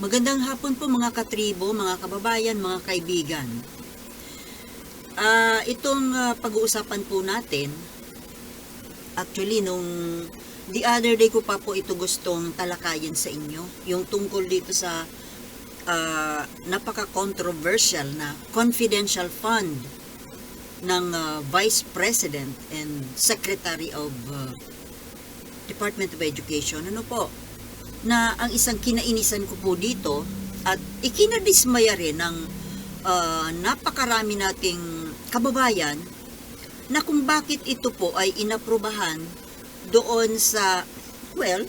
Magandang hapon po mga katribo, mga kababayan, mga kaibigan. Ah, itong ah, pag-uusapan po natin, actually nung the other day ko pa po ito gustong talakayin sa inyo, yung tungkol dito sa ah, napaka-controversial na confidential fund ng ah, Vice President and Secretary of ah, Department of Education. Ano po? Na ang isang kinainisan ko po dito at ikinadismaya rin ng ah, napakarami nating kababayan na kung bakit ito po ay inaprubahan doon sa, well,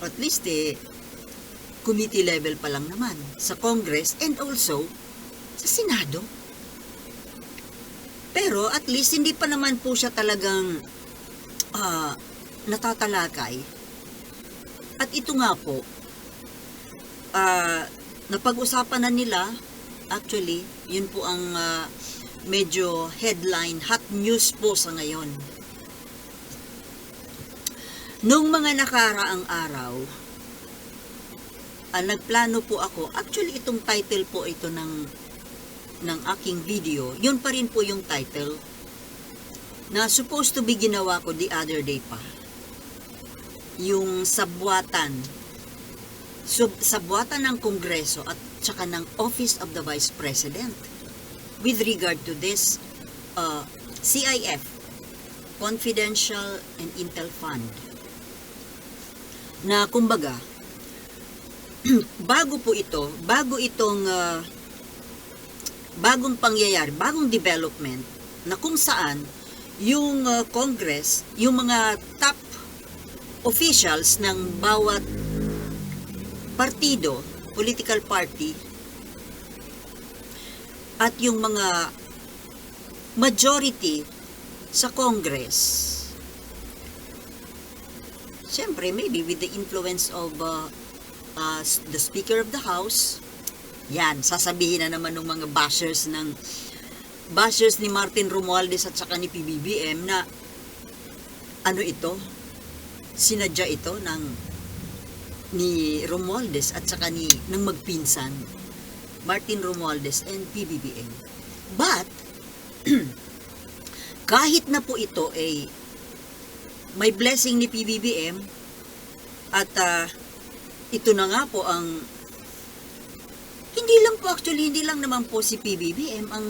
at least eh, committee level pa lang naman, sa Congress and also sa Senado. Pero at least hindi pa naman po siya talagang ah, natatalakay at ito nga po, ah, napag-usapan na nila, actually, yun po ang ah, medyo headline, hot news po sa ngayon. Nung mga nakaraang araw, ah, nagplano po ako, actually itong title po ito ng, ng aking video, yun pa rin po yung title, na supposed to be ginawa ko the other day pa yung sabwatan. Sub, sabwatan ng Kongreso at saka ng Office of the Vice President. With regard to this uh, CIF Confidential and Intel Fund. Na kumbaga bago po ito bago itong uh, bagong pangyayari bagong development na kung saan yung uh, Congress yung mga top officials ng bawat partido, political party, at yung mga majority sa Congress. Siyempre, maybe with the influence of uh, uh, the Speaker of the House, yan, sasabihin na naman ng mga bashers ng bashers ni Martin Romualdez at saka ni PBBM na ano ito, sinadya ito ng ni Romualdez at saka ni ng magpinsan Martin Romualdez and PBBM. But kahit na po ito ay may blessing ni PBBM at ah, ito na nga po ang hindi lang po actually hindi lang naman po si PBBM ang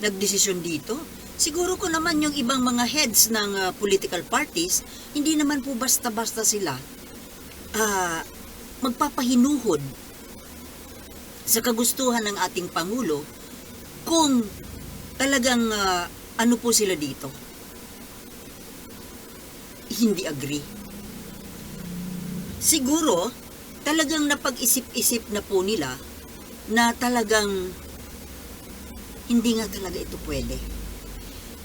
nagdesisyon dito Siguro ko naman yung ibang mga heads ng uh, political parties, hindi naman po basta-basta sila uh, magpapahinuhod sa kagustuhan ng ating Pangulo kung talagang uh, ano po sila dito. Hindi agree. Siguro, talagang napag-isip-isip na po nila na talagang hindi nga talaga ito pwede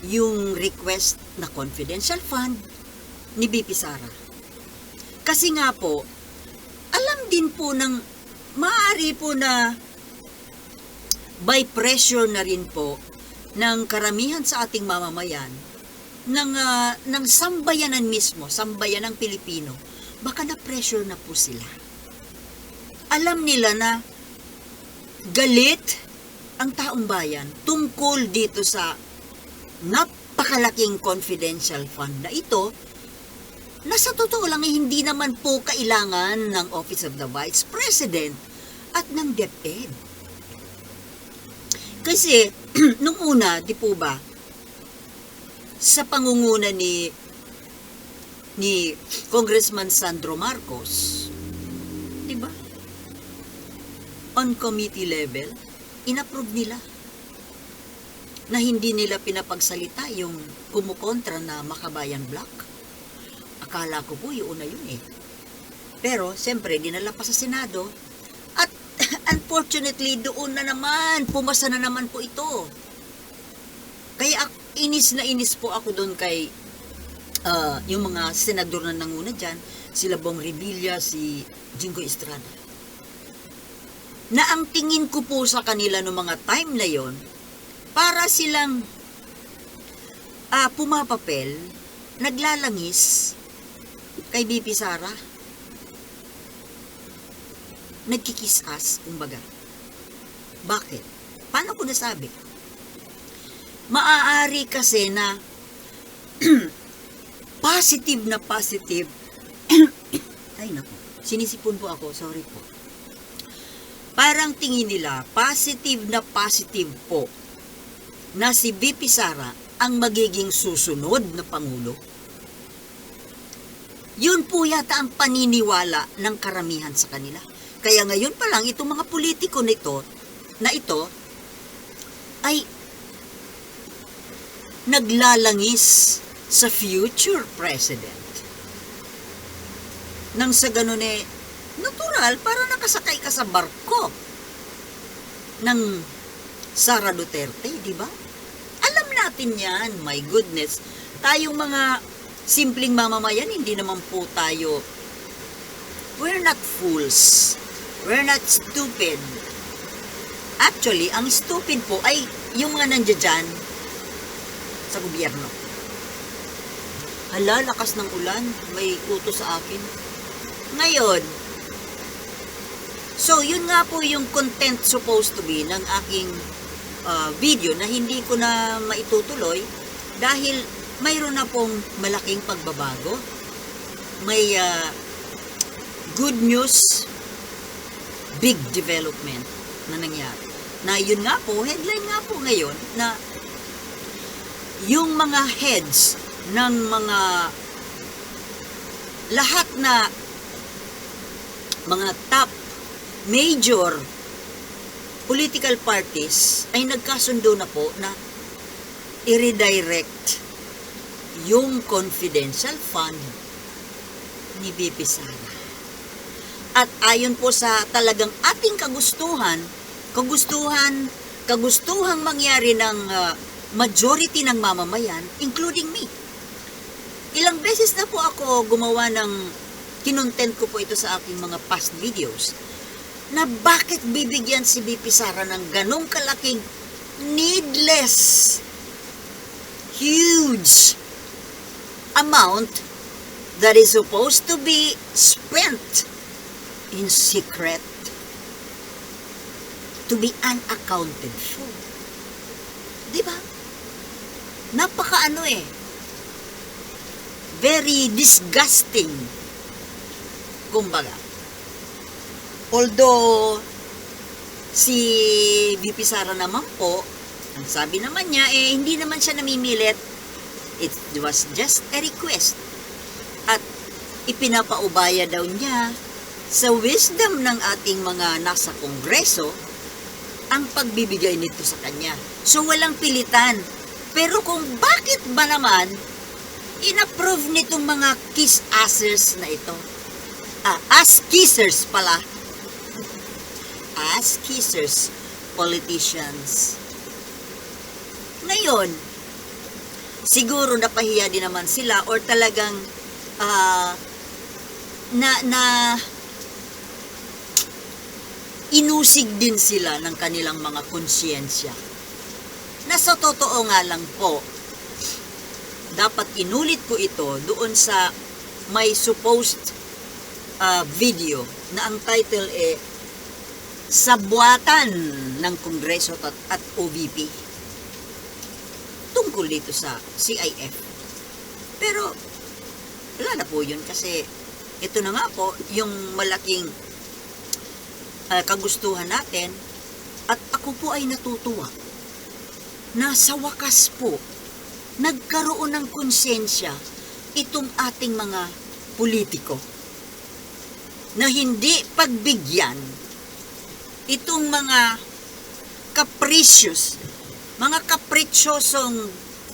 yung request na confidential fund ni BP Sara. Kasi nga po, alam din po ng maaari po na by pressure na rin po ng karamihan sa ating mamamayan ng, uh, ng sambayanan mismo, sambayanan ng Pilipino, baka na pressure na po sila. Alam nila na galit ang taong bayan tungkol dito sa napakalaking confidential fund na ito na sa totoo lang eh, hindi naman po kailangan ng Office of the Vice President at ng DepEd. Kasi, nung una, di po ba, sa pangunguna ni ni Congressman Sandro Marcos, di ba? On committee level, inapprove nila na hindi nila pinapagsalita yung kumukontra na Makabayan Block. Akala ko po yung una yun eh. Pero, siyempre, dinala pa sa Senado. At, unfortunately, doon na naman, pumasa na naman po ito. Kaya, inis na inis po ako doon kay uh, yung mga senador na nanguna dyan, sila Bong Revilla, si Jingo Estrada. Na ang tingin ko po sa kanila no mga time na yon para silang uh, pumapapel, naglalangis kay BP Sara. nagkikisas, kumbaga. Bakit? Paano ko nasabi? Maaari kasi na positive na positive. Ay, naku. Sinisipon po ako. Sorry po. Parang tingin nila, positive na positive po na si VP Sara ang magiging susunod na Pangulo. Yun po yata ang paniniwala ng karamihan sa kanila. Kaya ngayon pa lang, itong mga politiko nito, na ito, ay naglalangis sa future president. Nang sa ganun eh, natural, para nakasakay ka sa barko ng Sara Duterte, di ba? Alam natin yan, my goodness. Tayong mga simpleng mamamayan, hindi naman po tayo, we're not fools. We're not stupid. Actually, ang stupid po ay yung mga nandiyan dyan sa gobyerno. Hala, lakas ng ulan. May utos sa akin. Ngayon, so yun nga po yung content supposed to be ng aking uh, video na hindi ko na maitutuloy dahil mayroon na pong malaking pagbabago. May uh, good news, big development na nangyari. Na yun nga po, headline nga po ngayon na yung mga heads ng mga lahat na mga top major political parties ay nagkasundo na po na i-redirect yung confidential fund ni BP Sara. At ayon po sa talagang ating kagustuhan, kagustuhan, kagustuhang mangyari ng uh, majority ng mamamayan, including me. Ilang beses na po ako gumawa ng kinontent ko po ito sa aking mga past videos na bakit bibigyan si BP Sara ng ganong kalaking needless huge amount that is supposed to be spent in secret to be unaccounted for. Di ba? Napaka ano eh. Very disgusting. Kumbaga. Although, si VP Sara naman po, ang sabi naman niya, eh, hindi naman siya namimilit. It was just a request. At ipinapaubaya daw niya sa wisdom ng ating mga nasa kongreso ang pagbibigay nito sa kanya. So, walang pilitan. Pero kung bakit ba naman inapprove nitong mga kiss-assers na ito? Ah, ass-kissers pala. Ass-kissers, politicians. Ngayon, siguro napahiya din naman sila or talagang ah, na, na inusig din sila ng kanilang mga konsyensya. Na sa totoo nga lang po, dapat inulit ko ito doon sa may supposed uh, video na ang title eh Sabwatan ng Kongreso at, at OVP tungkol dito sa CIF. Pero wala na po yun kasi ito na nga po yung malaking uh, kagustuhan natin at ako po ay natutuwa na sa wakas po nagkaroon ng konsensya itong ating mga politiko na hindi pagbigyan itong mga capricious mga kapritsosong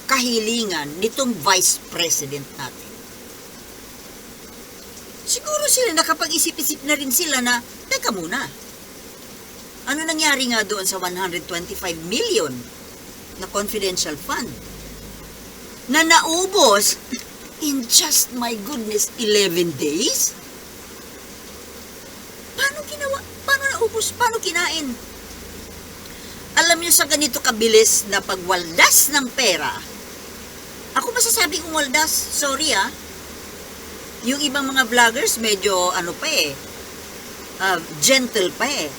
kahilingan nitong vice president natin. Siguro sila nakapag-isip-isip na rin sila na, teka muna, ano nangyari nga doon sa 125 million na confidential fund na naubos in just my goodness 11 days? Ginawa? Paano naubos? Paano kinain? Alam niyo sa ganito kabilis na pagwaldas ng pera, ako masasabi kong waldas, sorry ah, yung ibang mga vloggers medyo ano pa eh, ah, gentle pa eh.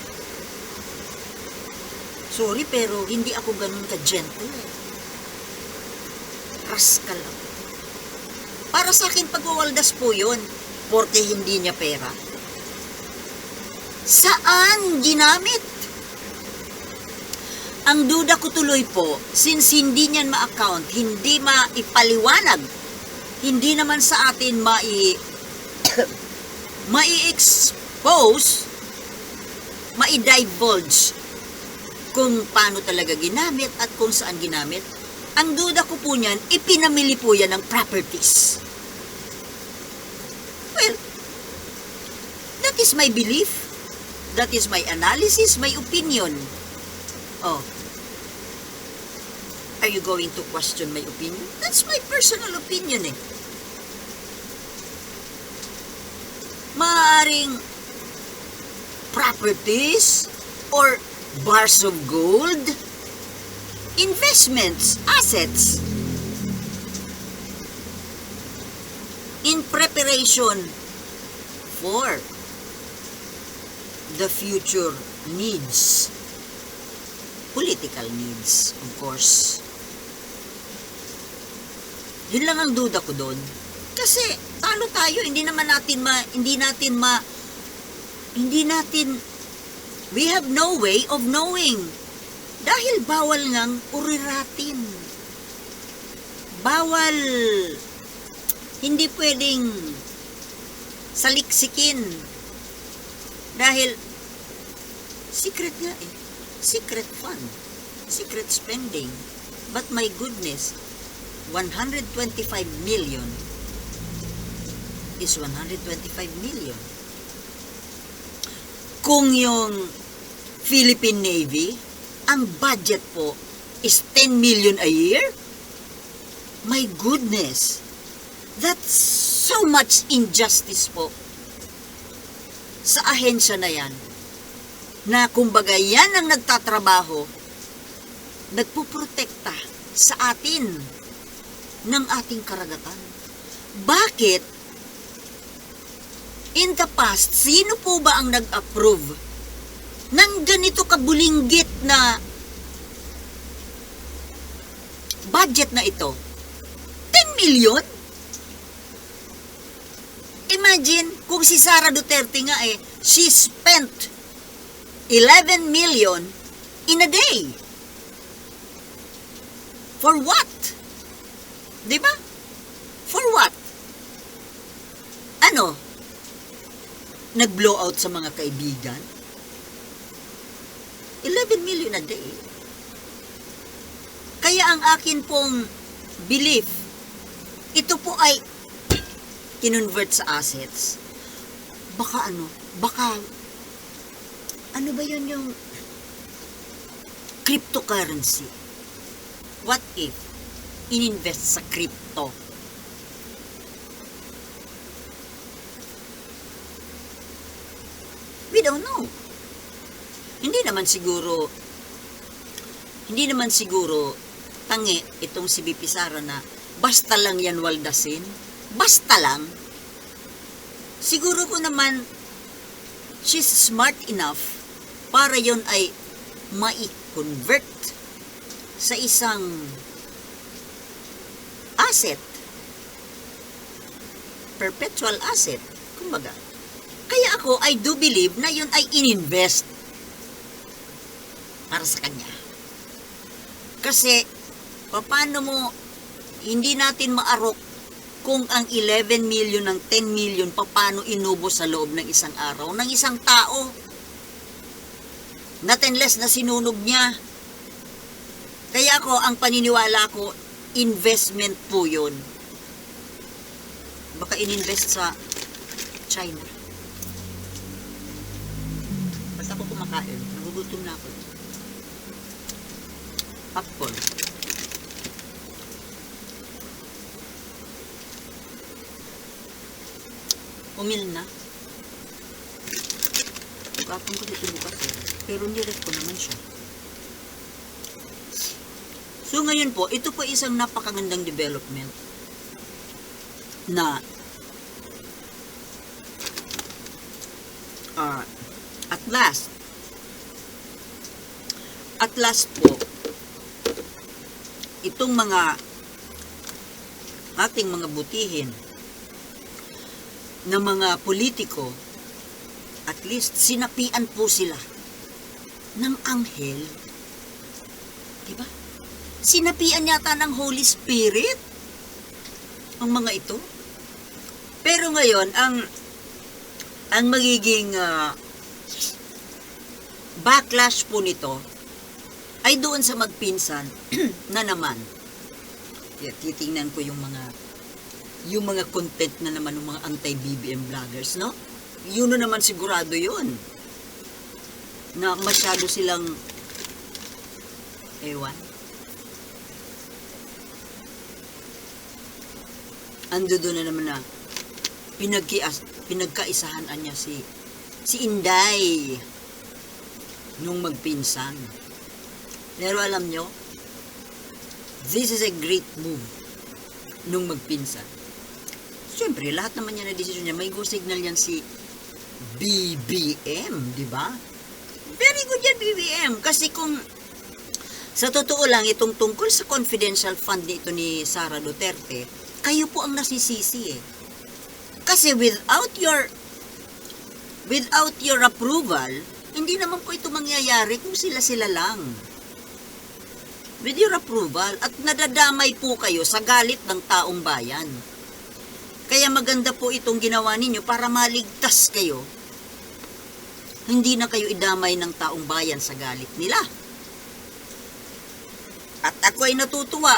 Sorry, pero hindi ako ganun ka-gentle eh. Rascal ako. Para sa akin, pagwawaldas po yun. Porque hindi niya pera. Saan ginamit? Ang duda ko tuloy po, since hindi niyan ma-account, hindi maipaliwanag, hindi naman sa atin mai mai-expose, mai-divulge kung paano talaga ginamit at kung saan ginamit. Ang duda ko po niyan, ipinamili po yan ng properties. Well, that is my belief. That is my analysis, my opinion. Oh. Are you going to question my opinion? That's my personal opinion eh. Maaring properties or bars of gold, investments, assets, in preparation for the future needs political needs, of course. Yun lang ang duda ko doon. Kasi talo tayo, hindi naman natin ma hindi natin ma hindi natin we have no way of knowing. Dahil bawal ngang uriratin. Bawal hindi pwedeng saliksikin. Dahil secret nga eh secret fund, secret spending. But my goodness, 125 million is 125 million. Kung yung Philippine Navy, ang budget po is 10 million a year? My goodness, that's so much injustice po sa ahensya na yan na kumbaga yan ang nagtatrabaho, nagpuprotekta sa atin ng ating karagatan. Bakit? In the past, sino po ba ang nag-approve ng ganito kabulinggit na budget na ito? 10 million? Imagine kung si Sara Duterte nga eh, she spent 11 million in a day. For what? Di ba? For what? Ano? Nag-blow out sa mga kaibigan? 11 million a day. Kaya ang akin pong belief, ito po ay kinonvert sa assets. Baka ano, baka ano ba yun yung cryptocurrency? What if ininvest sa crypto? We don't know. Hindi naman siguro hindi naman siguro tangi itong si BP Sara na basta lang yan waldasin. Basta lang. Siguro ko naman she's smart enough para yon ay mai-convert sa isang asset. Perpetual asset. Kumbaga. Kaya ako, I do believe na yun ay ininvest para sa kanya. Kasi, paano mo, hindi natin maarok kung ang 11 million ng 10 million, paano inubo sa loob ng isang araw ng isang tao not unless na sinunog niya. Kaya ako, ang paniniwala ko, investment po yun. Baka ininvest sa China. Basta ako kumakain. Nagugutom na ako. Popcorn. Umil na. Kapon ko dito bukas eh. Pero nirek ko naman siya. So ngayon po, ito po isang napakagandang development na ah At last, at last po, itong mga ating mga butihin na mga politiko, at least sinapian po sila ng anghel. Diba? Sinapian yata ng Holy Spirit ang mga ito. Pero ngayon, ang ang magiging ah, backlash po nito ay doon sa magpinsan na naman. Yeah, titingnan ko yung mga yung mga content na naman ng mga anti-BBM vloggers, no? Yun na naman sigurado yun. Na masyado silang ewan. Ando doon na naman na pinagkias, pinagkaisahan niya si si Inday nung magpinsan. Pero alam nyo, this is a great move nung magpinsan. Siyempre, lahat naman yan na desisyon niya, may go signal yan si BBM, di ba? Very good yan, BBM. Kasi kung sa totoo lang, itong tungkol sa confidential fund nito ni Sara Duterte, kayo po ang nasisisi eh. Kasi without your without your approval, hindi naman po ito mangyayari kung sila-sila lang. With your approval at nadadamay po kayo sa galit ng taong bayan. Kaya maganda po itong ginawa ninyo para maligtas kayo. Hindi na kayo idamay ng taong bayan sa galit nila. At ako ay natutuwa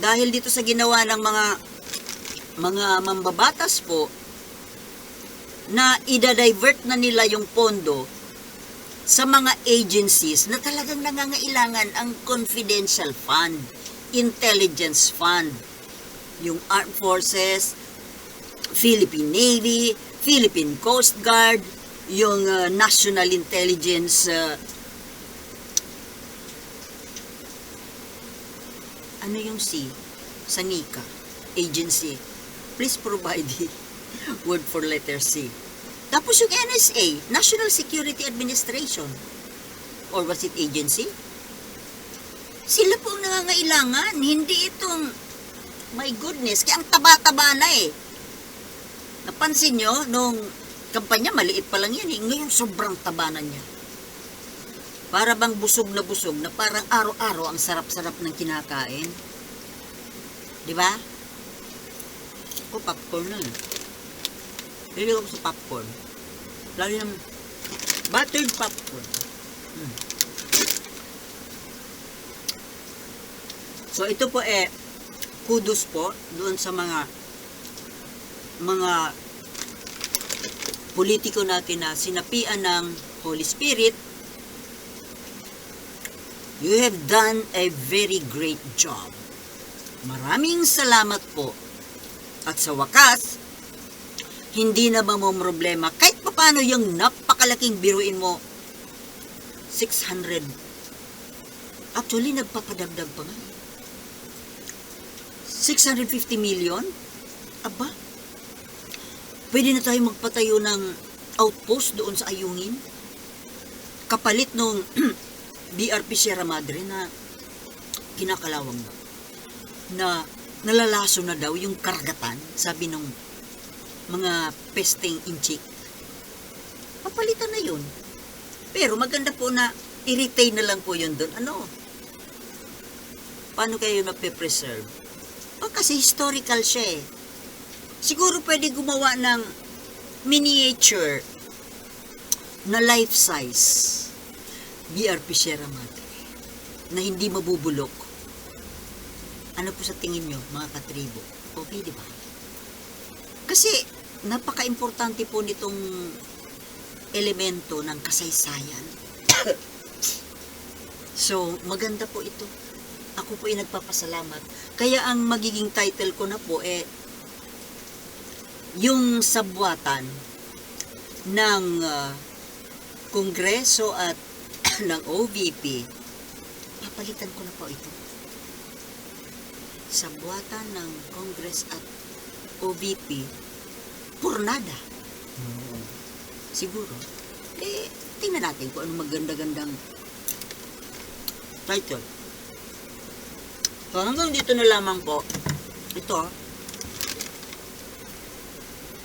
dahil dito sa ginawa ng mga mga mambabatas po na ida-divert na nila yung pondo sa mga agencies na talagang nangangailangan ang confidential fund, intelligence fund, yung Armed Forces, Philippine Navy, Philippine Coast Guard, yung uh, National Intelligence uh, ano yung C? Sa NICA agency. Please provide the word for letter C. Tapos yung NSA, National Security Administration. Or was it agency? Sila po ang nangangailangan, hindi itong, my goodness, kaya ang taba-taba na eh. Napansin nyo, nung kampanya, maliit pa lang yan eh. Ngayon, sobrang taba na niya. Para bang busog na busog na parang araw-araw ang sarap-sarap ng kinakain. Di ba? Ako, popcorn na eh. Pili ko sa popcorn. Lalo yung buttered popcorn. Hmm. So, ito po eh, kudos po doon sa mga mga politiko natin na sinapian ng Holy Spirit. You have done a very great job. Maraming salamat po. At sa wakas, hindi na ba mo problema kahit paano yung napakalaking biruin mo 600 actually nagpapadagdag pa nga 650 million aba pwede na tayo magpatayo ng outpost doon sa Ayungin kapalit nung BRP Sierra Madre na kinakalawang na na nalalaso na daw yung karagatan sabi nung mga pesting inchik. Papalitan na yun. Pero maganda po na i-retain na lang po yun doon. Ano? Paano kayo na-preserve? O kasi historical siya eh. Siguro pwede gumawa ng miniature na life size BRP Sierra Madre na hindi mabubulok. Ano po sa tingin nyo, mga katribo? Okay, di ba? Kasi napaka-importante po nitong elemento ng kasaysayan. so, maganda po ito. Ako po ay nagpapasalamat. Kaya ang magiging title ko na po eh yung sabwatan ng uh, Kongreso at ng OVP, papalitan ko na po ito. Sabwatan ng Congress at OVP, purnada. Siguro. Eh, tingnan natin kung anong maganda-gandang title. So, hanggang dito na lamang po. Ito,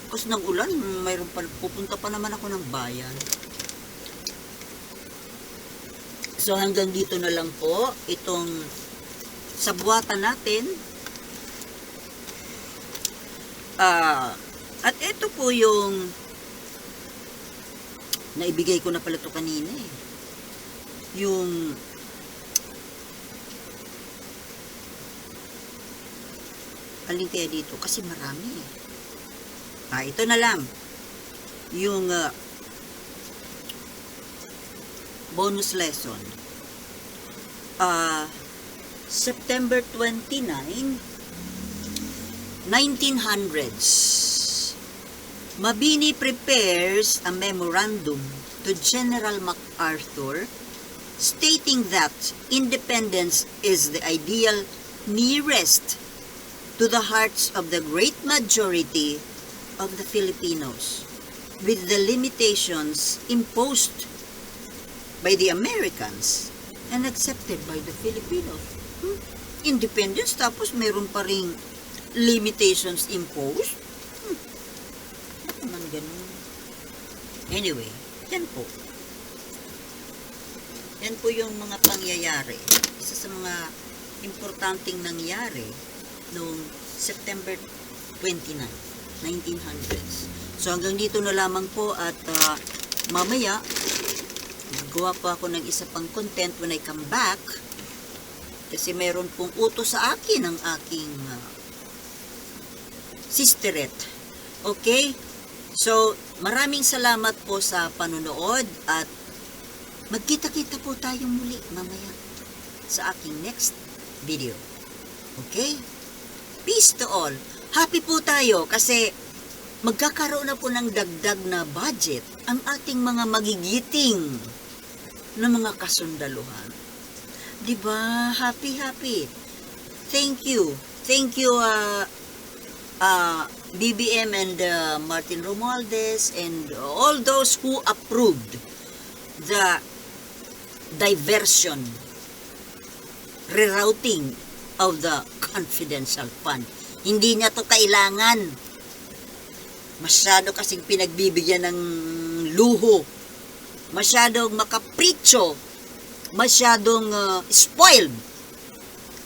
kasi ng ulan, mayroon pa, pupunta pa naman ako ng bayan. So hanggang dito na lang po itong sabuatan natin. Ah, at ito po yung naibigay ko na pala to kanina eh. Yung alin kaya dito kasi marami eh. Ah, ito na lang. Yung ah, bonus lesson. Ah, September 29, 1900s. Mabini prepares a memorandum to General MacArthur stating that independence is the ideal nearest to the hearts of the great majority of the Filipinos with the limitations imposed by the Americans and accepted by the Filipinos. Hmm? Independence tapos meron pa ring limitations imposed? Hmm. Naman ganun? Anyway, yan po. Yan po yung mga pangyayari. Isa sa mga importanteng nangyari noong September 29, 1900s. So hanggang dito na lamang po at ah, mamaya gawa pa ako ng isa pang content when I come back kasi meron pong utos sa akin ng aking uh, sisteret. Okay? So, maraming salamat po sa panonood at magkita-kita po tayo muli mamaya sa aking next video. Okay? Peace to all. Happy po tayo kasi magkakaroon na po ng dagdag na budget ang ating mga magigiting na mga kasundaluhan. 'Di ba? Happy, happy. Thank you. Thank you uh, uh, BBM and uh, Martin Romualdez and all those who approved the diversion rerouting of the confidential fund. Hindi niya to kailangan. Masyado kasing pinagbibigyan ng luho. Masyadong makapritsyo. Masyadong uh, spoiled.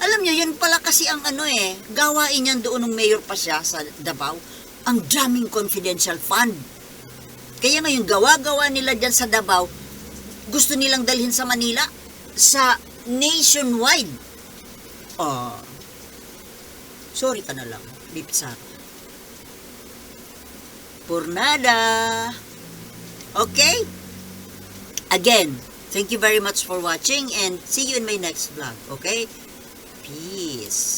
Alam niyo, yun pala kasi ang ano eh, gawain yan doon ng mayor pa siya sa Davao. Ang daming confidential fund. Kaya ngayon, gawa-gawa nila dyan sa Davao, gusto nilang dalhin sa Manila, sa nationwide. Ah, sorry ka na lang, Lipsar. Por nada. Okay? Again, thank you very much for watching and see you in my next vlog, okay? Peace.